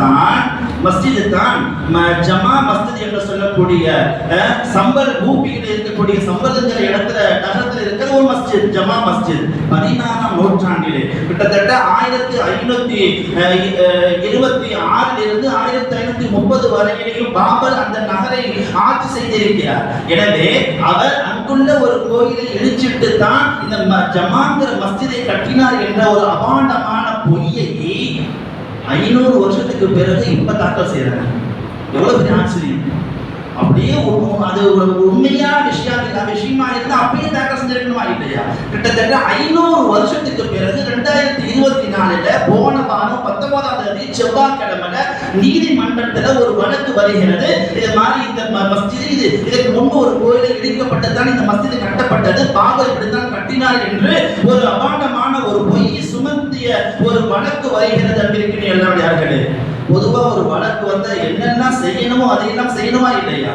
தான் மஸ்ஜிது தான் ஜமா மஸ்ஜித் என்று சொல்லக்கூடிய சம்பல் பூமியில் இருக்கக்கூடிய சம்பல்ங்கிற இடத்துல நகரத்தில் இருக்கிற ஒரு மஸ்ஜித் ஜமா மஸ்ஜித் பதினாறாம் நூற்றாண்டிலே கிட்டத்தட்ட ஆயிரத்தி ஐநூத்தி இருபத்தி ஆறில் இருந்து ஆயிரத்தி ஐநூத்தி முப்பது வரையிலையும் பாபர் அந்த நகரை ஆட்சி செய்திருக்கிறார். எனவே அவர் அங்குள்ள ஒரு கோயிலை இடிச்சிட்டு தான் இந்த ம- ஜமாங்கிற மஸ்ஜிதை கட்டினார் என்ற ஒரு அபாண்டமான பொய்யை ஐநூறு வருஷத்துக்கு பிறகு இப்ப தாக்கல் செய்யறாங்க. எவ்வளவு பெரிய ஆச்சரியம். அப்படியே உண்மை- அது ஒரு உண்மையான விஷயம் விஷயமா இருந்தா அப்படியே தாக்கல் செஞ்சிருக்கணுமா இல்லையா? கிட்டத்தட்ட ஐநூறு வருஷத்துக்கு பிறகு ரெண்டாயிரத்தி இருபத்தி நாலுல போன வாரம் பத்தொன்பதாம் செவ்வாய்க்கிழமை நீதிமன்றத்துல ஒரு வழக்கு வருகிறது. இது மாதிரி இந்த ம- இது இதற்கு முன்பு ஒரு கோயில் இடிக்கப்பட்டதான் இந்த மஸ்ஜித் கட்டப்பட்டது. பாபர் இப்படித்தான் கட்டினார் என்று ஒரு அபாண்டமான ஒரு பொய் சுமந்திய ஒரு வழக்கு வருகிறது அப்படின்னு எல்லாம் பொதுவா ஒரு வழக்கு வந்தா என்னென்ன செய்யணுமோ அதையெல்லாம் செய்யணுமா இல்லையா?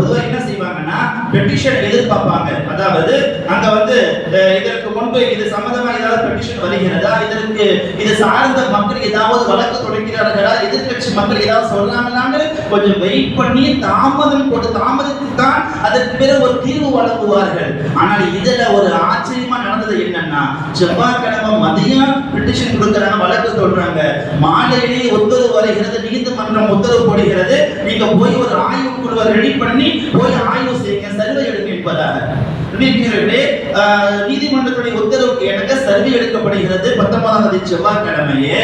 பொதுவாக என்ன செய்வாங்கன்னா பெட்டிஷன் எதிர்பார்ப்பாங்க. அதாவது அங்க வந்து இதற்கு முன்பு இது சம்பந்தமா ஏதாவது பெட்டிஷன் வருகிறதா? இதற்கு இது சார்ந்த மக்கள் ஏதாவது வழக்கு தொடங்கிறார்களா எதிர்கட்சி மக்கள் ஏதாவது சொல்றாங்களான்னு கொஞ்சம் வெயிட் பண்ணி தாமதம் போட்டு தாமதத்துக்கு தான் அதற்கு பிறகு ஒரு தீர்வு வழங்குவார்கள். ஆனால் இதுல ஒரு ஆச்சரியமா நடந்தது என்னன்னா செவ்வாய்க்கிழமை மதியம் பெட்டிஷன் கொடுக்கறாங்க வழக்கு சொல்றாங்க மாலையிலேயே உத்தரவு வருகிறது நீதிமன்றம் உத்தரவு போடுகிறது. நீங்க போய் ஒரு ஆய்வு குழுவை ரெடி பண்ணி போய் ஆய்வு செய்யுங்க சர்வே எடுக்க என்பதாக நீதிமன்றத்துடைய உத்தரவுக்கு எனக்கு சர்வே எடுக்கப்படுகிறது பத்தொன்பதாம் தேதி செவ்வாய்க்கிழமையே.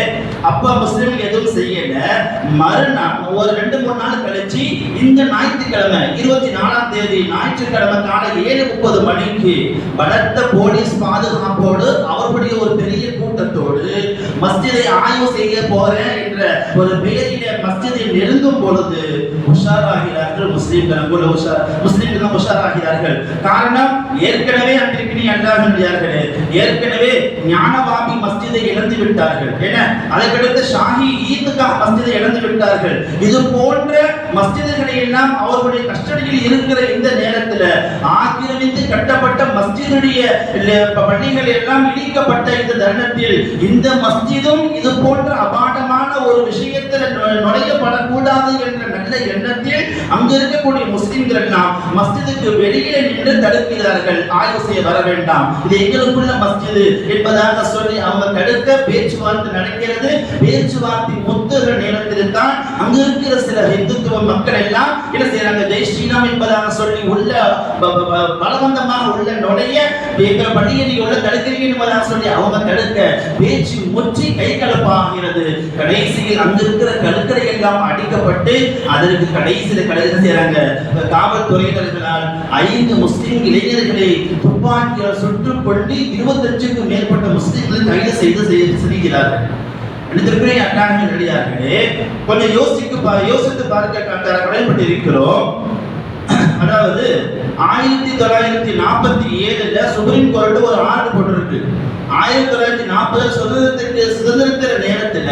அப்ப முஸ்லிம் எதுவும் செய்யல. மறுநாள் ஒரு ரெண்டு மூணு நாள் கழிச்சு இந்த ஞாயிற்றுக்கிழமை இருபத்தி நாலாம் தேதி ஞாயிற்றுக்கிழமை காலை ஏழு முப்பது மணிக்கு பலத்த போலீஸ் பாதுகாப்போடு அவர்களுடைய ஒரு பெரிய கூட்டத்தோடு மஸ்ஜிதை ஆய்வு செய்ய போறேன் என்ற ஒரு பெயரிலே மஸ்ஜிதை நெருங்கும் பொழுது உஷாராகிறார்கள் முஸ்லீம்கள். அங்குள்ள உஷார் முஸ்லிம்கள் உஷாராகிறார்கள். காரணம் ஏற்கனவே அன்றைக்கு அல்லாஹர்களே ஏற்கனவே ஞானவாபி மஸ்ஜிதை இழந்து விட்டார்கள். என்ன அதற்கடுத்து ஷாஹி ஈத்கா மஸ்ஜிதை இழந்து விட்டார்கள். இது போன்ற மஸ்ஜிதுகளை எல்லாம் அவர்களுடைய கஸ்டடியில் இருக்கிற இந்த நேரத்துல ஆக்கிரமித்து கட்டப்பட்ட மஸ்ஜிதுடைய ல- பள்ளிகள் எல்லாம் இடிக்கப்பட்ட இந்த தருணத்தில் இந்த மஸ்ஜிதும் இது போன்ற அபாண்டமான ஒரு விஷயத்தில் நுழையப்படக்கூடாது என்ற நல்ல எண்ணத்தில் அங்கு இருக்கக்கூடிய முஸ்லிம்கள் எல்லாம் மஸ்ஜிதுக்கு வெளியே நின்று தடுக்கிறார்கள். ஆய்வு செய்ய வர வேண்டாம். இது எங்களுக்குள்ள மஸ்ஜிது என்பதாக சொல்லி அவங்க தடுக்க பேச்சுவார்த்தை நடக்கிறது. பேச்சுவார்த்தை முத்துகிற நேரத்தில் தான் அங்கு இருக்கிற சில இந்துத்துவ மக்கள் எல்லாம் என்ன செய்யறாங்க? ஜெய் ஸ்ரீராம் என்பதாக சொல்லி உள்ள பலவந்தமாக உள்ள நுழைய எங்கள் பள்ளியை நீங்க உள்ள தடுக்கிறீங்க சொல்லி அவங்க தடுக்க பேச்சு முற்றி கை கலப்பாகிறது. கடைசியில் அங்க இருக்கிற கழுக்கரை எல்லாம் அடிக்கப்பட்டு அதற்கு கடைசியில் கடைசி செய்யறாங்க காவல்துறையினர்களால் ஐந்து முஸ்லிம் இளைஞர்களை துப்பாக்கியால் சுட்டு கொண்டு இருபத்தஞ்சுக்கும் மேற்பட்ட முஸ்லிம்களை கைது செய்து செய்கிறார்கள் சிரிக்கிறார்கள் இடத்திற்குரிய ரெடியார்களே கொஞ்சம் யோசிக்கு பா- யோசித்து பார்க்க க- அதாவது ஆயிரத்தி தொள்ளாயிரத்தி நாற்பத்தி ஏழுல சுப்ரீம் கோர்ட் ஒரு ஆர்டர் போட்டிருக்கு. ஆயிரத்தி தொள்ளாயிரத்தி நாற்பது சுதந்திரத்திற்கு சுதந்திரத்திற நேரத்துல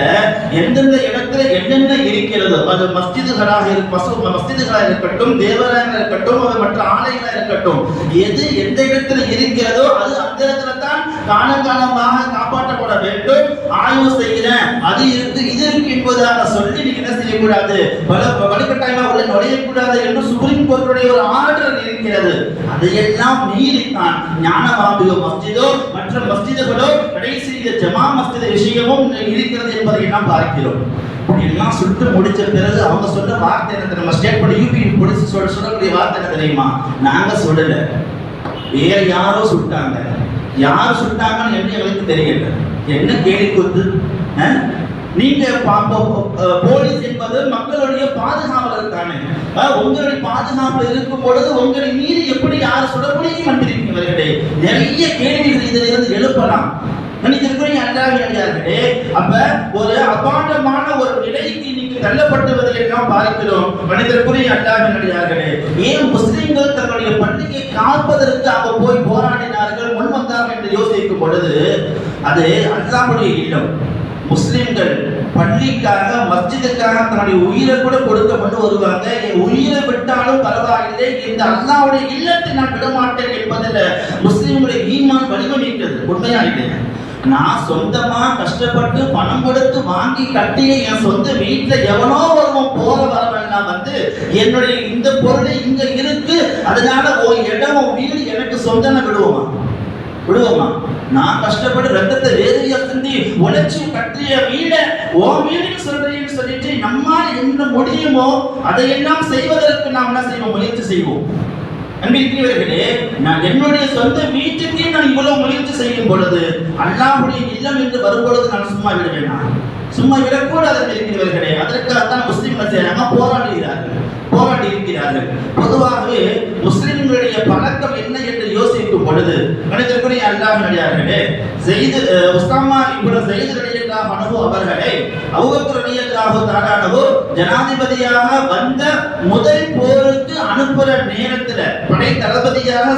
எந்தெந்த இடத்துல என்னென்ன இருக்கிறதோ அது மஸ்ஜிதுகளாக மஸ்ஜிதுகளாக இருக்கட்டும் தேவாலயங்களாக இருக்கட்டும் அது மற்ற ஆலயங்களாக இருக்கட்டும் எது எந்த இடத்துல இருக்கிறதோ அது அந்த இடத்துல தான் காலங்காலமாக காப்பாற்றப்பட வேண்டும். ஆய்வு செய்கிறேன். அது இருந்து இது இருக்கு என்பதாக சொல்லி நீங்க என்ன செய்யக்கூடாது? வலுக்கட்டாயமா உள்ள நுழையக்கூடாது என்று சுப்ரீம் கோர்ட்டுடைய ஒரு ஆர்டர் இருக்கிறது. அதையெல்லாம் மீறித்தான் ஞானவாபியோ மஸ்ஜிதோ மற்ற மஸ்ஜிதுகளோ கடைசி ஜமா மஸ்ஜித விஷயமும் இருக்கிறது என்பதை நாம் பார்க்கிறோம். எல்லாம் சுட்டு முடிச்ச பிறகு அவங்க சொல்ற வார்த்தை என்ன நம்ம ஸ்டேட் பண்ணி யூபி போலீஸ் சொல்ல சொல்லக்கூடிய வார்த்தை என்ன தெரியுமா? நாங்க சொல்லல. வேற யாரோ சுட்டாங்க. யார் சுட்டாங்கன்னு என்று எங்களுக்கு தெரியல. என்ன கேலி கூத்து? நீங்க போலீஸ் என்பது மக்களுடைய பாதுகாவலர் தானே. உங்களுடைய பாதுகாப்பு இருக்கும் பொழுது உங்களை மீறி எப்படி யார் சுட முடியும்? என்றிருக்கிறீர்களே நிறைய கேள்விகள் இதில் இருந்து எழுப்பலாம். அன்றாக அல்லாவியார்களே அப்ப ஒரு அபாண்டமான ஒரு நிலைக்கு நீங்க தள்ளப்பட்டுவதை நாம் பார்க்கிறோம். அன்றாக அல்லாவியார்களே ஏன் முஸ்லிம்கள் தங்களுடைய பள்ளியை காப்பதற்கு அங்க போய் போராடினார்கள் முன் வந்தார்கள் என்று யோசிக்கும் பொழுது அது அல்லாஹ்வுடைய இல்லம். முஸ்லிம்கள் பள்ளிக்காக மஸ்ஜிதுக்காக தன்னுடைய உயிரை கூட கொடுக்க கொண்டு வருவாங்க. என் உயிரை விட்டாலும் பரவாயில்லை. இந்த அல்லாவுடைய இல்லத்தை நான் விடமாட்டேன் என்பதில் முஸ்லீம்களுடைய ஈமான் வடிவமைக்கிறது உண்மையா இல்லையா? நான் சொந்தமா கஷ்டப்பட்டு பணம் கொடுத்து வாங்கி கட்டிய என் சொந்த வீட்டுல எவனோ ஒருவன் போற வரவெல்லாம் வந்து என்னுடைய இந்த பொருள் இங்க இருக்கு. அதனால ஒரு இடம் வீடு எனக்கு சொந்தம்னு விடுவோமா? விடுவோமா? நான் கஷ்டப்பட்டு ரத்தத்தை வேதியா சிந்தி உழைச்சி கட்டிய வீட ஓ வீடுன்னு சொல்றீங்கன்னு சொல்லிட்டு நம்மால் என்ன முடியுமோ அதையெல்லாம் செய்வதற்கு நாம் என்ன செய்வோம்? முயற்சி செய்வோம். அன்பிற்கிறவர்களே நான் என்னுடைய சொந்த வீட்டுக்கே நான் இவ்வளவு முயற்சி செய்யும் பொழுது அல்லாஹுடைய இல்லம் என்று வரும்பொழுது நான் சும்மா விடுவேனா? சும்மா விடக்கூடாது இருக்கிறவர்களே அதற்காகத்தான் முஸ்லிம்கள் செய்யறாங்க போராடுகிறார்கள். போராடி இருக்கிறார்கள். பொதுவாகவே முஸ்லிம்களுடைய பழக்கம் என்ன பொழுது கணிதற்குரிய அல்லாஹ் நடிகார்களே செய்து உஸ்தாமா இப்படி செய்து ரலியல்லாஹு அன்ஹு அவர்களை அபூபக்கர் ரலியல்லாஹு தஆலா ஜனாதிபதியாக வந்த முதல் போருக்கு அனுப்புற நேரத்துல படை தளபதியாக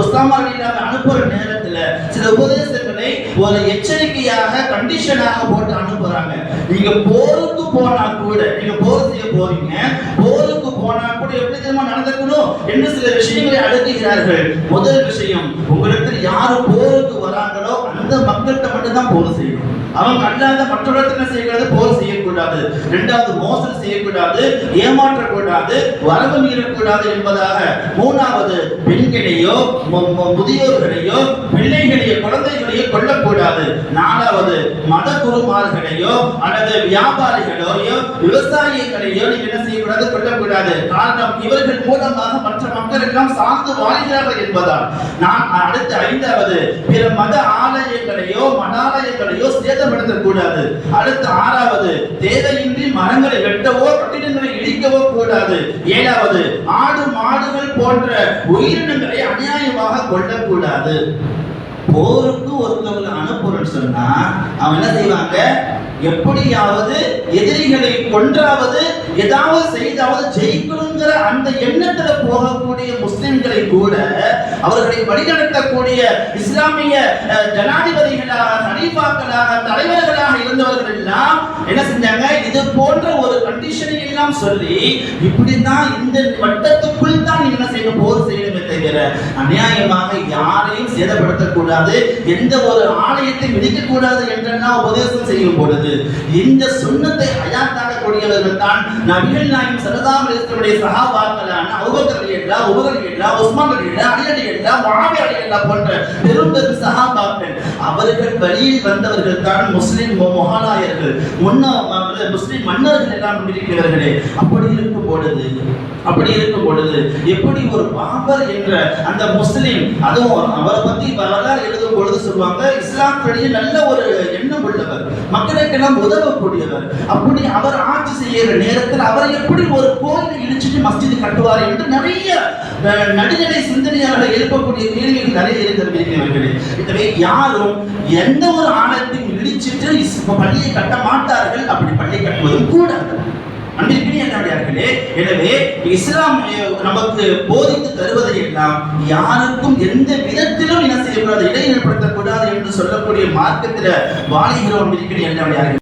உஸ்தாமா ரலியல்லாஹு அனுப்புற நேரத்துல சில உபதேசங்களை ஒரு எச்சரிக்கையாக கண்டிஷனாக போட்டு அனுப்புறாங்க. நீங்க போருக்கு போனா கூட நீங்க போர் செய்ய போறீங்க போர் போனா கூட எப்படி தெரியுமா நடந்துக்கணும் என்று சில விஷயங்களை அடுக்குகிறார்கள். முதல் விஷயம் உங்களுக்கு யாரு போருக்கு வராங்களோ அந்த மக்கள்கிட்ட மட்டும் தான் போர் செய்யணும் அவன் அல்லாத மற்றவர்கிட்ட செய்கிறது போர் செய்யக்கூடாது. இரண்டாவது மோசடி செய்யக்கூடாது ஏமாற்றக்கூடாது வரவு மீறக்கூடாது என்பதாக. மூணாவது பெண்களையோ முதியோர்களையோ பிள்ளைகளையோ குழந்தைகளையோ கொல்லக்கூடாது. நாலாவது மத குருமார்களையோ அல்லது வியாபாரிகளையோ விவசாயிகளையோ நீங்க என்ன செய்யக்கூடாது கொல்லக்கூடாது. காரணம் இவர்கள் மூலமாக மற்ற மக்கள் எல்லாம் சார்ந்து வாழ்கிறார்கள் என்பதால். நான் அடுத்த ஐந்தாவது பிற மத ஆலயங்களையோ மடாலயங்களையோ சேதப்படுத்தக்கூடாது. அடுத்து ஆறாவது தேவையின்றி மரங்களை வெட்டவோ கட்டிடங்களை இடிக்கவோ கூடாது. ஏழாவது ஆடு மாடுகள் போன்ற உயிரினங்களை அநியாயமாக கொள்ளக்கூடாது போருக்கு ஒருத்தவங்களை அனுப்புறன்னு சொன்னா அவன் என்ன செய்வாங்க? எப்படியாவது எதிரிகளை கொன்றாவது ஏதாவது செய்தாவது ஜெயிக்கணுங்கிற அந்த எண்ணத்துல போகக்கூடிய முஸ்லிம்களை கூட அவர்களை வழிநடத்தக்கூடிய இஸ்லாமிய அஹ், ஜனாதிபதிகளாக ஹனீஃபாக்களாக தலைவர்களாக இருந்தவர்கள் எல்லாம் என்ன செஞ்சாங்க? இது போன்ற ஒரு கண்டிஷனை எல்லாம் சொல்லி இப்படிதான் இந்த வட்டத்துக்குள் தான் என்ன செய்யணும்? போர் செய்யணும் செய்கிற அநியாயமாக யாரையும் சேதப்படுத்தக்கூடாது எந்த ஒரு ஆலயத்தை மிதிக்க என்றெல்லாம் உபதேசம் செய்யும் பொழுது இந்த சுண்ணத்தை ஹயாத்தாக்கக்கூடியவர்கள் தான் நபிகள் நாயும் சரதாம் அலிஸ்லமுடைய சகாபாக்களான அபூபக்கர் ரலியல்லாஹு உமர் ரலியல்லாஹு உஸ்மான் ரலியல்லாஹு அலி ரலியல்லாஹு முஆவியா ரலியல்லாஹு போன்ற பெரும் பெரும் சகாபாக்கள். அவர்கள் வழியில் வந்தவர்கள் தான் முஸ்லிம் மொஹாலாயர்கள். முகலாயர்கள் முஸ்லிம் மன்னர்கள் எல்லாம் இருக்கிறவர்களே அப்படி இருக்கும் பொழுது அப்படி இருக்கும் பொழுது எப்படி ஒரு பாபர் என்ற அந்த முஸ்லீம் அதுவும் அவரை பத்தி வரலாறு எழுதும் பொழுது சொல்லுவாங்க இஸ்லாத்துடைய நல்ல ஒரு எண்ணம் உள்ளவர் மக்களுக்கெல்லாம் உதவக்கூடியவர். அப்படி அவர் ஆட்சி செய்கிற நேரத்தில் அவர் எப்படி ஒரு கோயில் இடிச்சுட்டு மஸ்ஜித் கட்டுவார் என்று நிறைய நடுநிலை சிந்தனையாளர்கள் எழுப்பக்கூடிய கேள்விகள் நிறைய இருக்கிறவர்களே எனவே யாரும் எந்த ஒரு ஆணத்தையும் இடிச்சிட்டு பள்ளியை கட்ட மாட்டார்கள் அப்படி பள்ளி கட்டுவதும் கூடாது. அன்பிற்குரிய எனவே இஸ்லாம் நமக்கு போதித்து தருவதை எல்லாம் யாருக்கும் எந்த விதத்திலும் என்ன செய்யக்கூடாது இடைநிலைப்படுத்தக்கூடாது என்று சொல்லக்கூடிய மார்க்கத்தில் வாழ்கிறோம் இருக்கிறேன் என்னுடையார்கள்